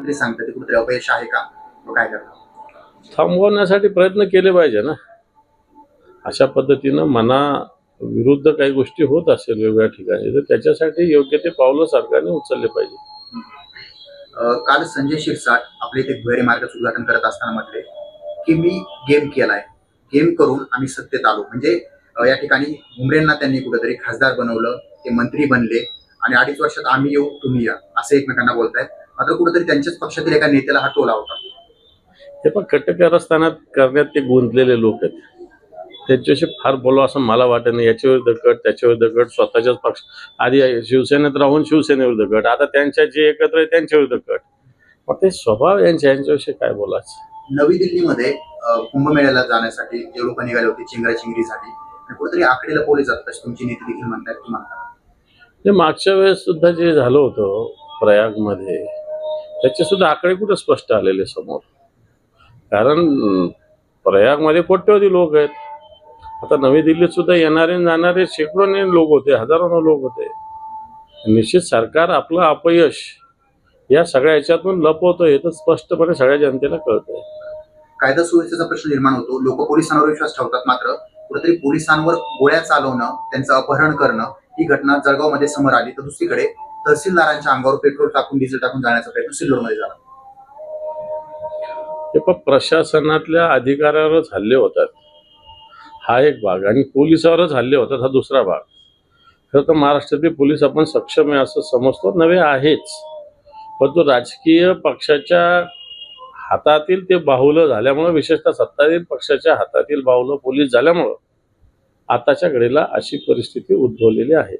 मुख्यमंत्री सांगतात ते कुठेतरी अपयश आहे का? तो काय करणार थांबवण्यासाठी प्रयत्न केले पाहिजे ना. अशा पद्धतीनं मना विरुद्ध काही गोष्टी होत असेल वेगवेगळ्या ठिकाणी तर त्याच्यासाठी योग्य ते पावलं सरकारने उचलले पाहिजे. अं, काल संजय शिरसाट आपले इथे भुयारी मार्गाचं उद्घाटन करत असताना म्हटले की मी गेम केलाय. गेम करून आम्ही सत्तेत आलो. म्हणजे अं, या ठिकाणी भुमरेंना त्यांनी कुठेतरी खासदार बनवलं ते मंत्री बनले आणि अडीच वर्षात आम्ही येऊ तुम्ही या असं एकमेकांना बोलतायत. मात्र कुठेतरी त्यांच्याच पक्षातील एका नेत्याला हा टोला होता. हे पण कटकारस्थानात करण्यात ते गुंतलेले लोक आहेत. त्याच्याशी फार बोलावं असं मला वाटत नाही. याच्या विरुद्ध गट त्याच्या विरुद्ध गट स्वतःच्याच पक्ष आधी शिवसेनेत राहून शिवसेनेविरुद्ध गट आता त्यांच्या जे एकत्र आहे त्यांच्या विरुद्ध गट मग ते स्वभाव यांच्या यांच्याविषयी काय बोलायचं? नवी दिल्लीमध्ये कुंभमेळ्याला जाण्यासाठी जे लोक निघाले होते चिंगराचिंगरीसाठी आणि कुठेतरी आकडेला पोले जातात तुमची नेते देखील म्हणतात की म्हणतात ते मागच्या वेळेस सुद्धा जे झालं होतं प्रयागमध्ये त्याचे सुद्धा आकडे कुठे स्पष्ट आलेले समोर? कारण प्रयागमध्ये कोट्यवधी लोक आहेत. आता नवी दिल्लीत सुद्धा येणारे आणि जाणारे शेकडोने लोक होते हजारोने लोक होते. निश्चित सरकार आपलं अपयश या सगळ्या याच्यातून लपवतं हे तर स्पष्टपणे सगळ्या जनतेला कळतंय. कायदा सुव्यवस्थेचा प्रश्न निर्माण होतो. लोक पोलिसांवर विश्वास ठेवतात मात्र कुठेतरी पोलिसांवर गोळ्या चालवणं त्यांचं अपहरण करणं ही घटना जळगावमध्ये समोर आली. तर दुसरीकडे तहसीलदारांच्या अंगावर पेट्रोल टाकून डिझेल टाकून जाण्याचा प्रयत्न सिल्लोडमध्ये झाला. पण प्रशासनातल्या अधिकाऱ्यावरच हल्ले होतात. हा एक भाग. आणि पोलिसावरच हल्ले होतात हा दुसरा भाग. खरं तर महाराष्ट्रातील पोलीस आपण सक्षम आहे असं समजतो. नवे आहेच. परंतु राजकीय पक्षाच्या हातातील ते बाहुलं झाल्यामुळं विशेषतः सत्ताधारी पक्षाच्या हातातील बाहुलं पोलीस झाल्यामुळं आताच्या घडीला अशी परिस्थिती उद्भवलेली आहे.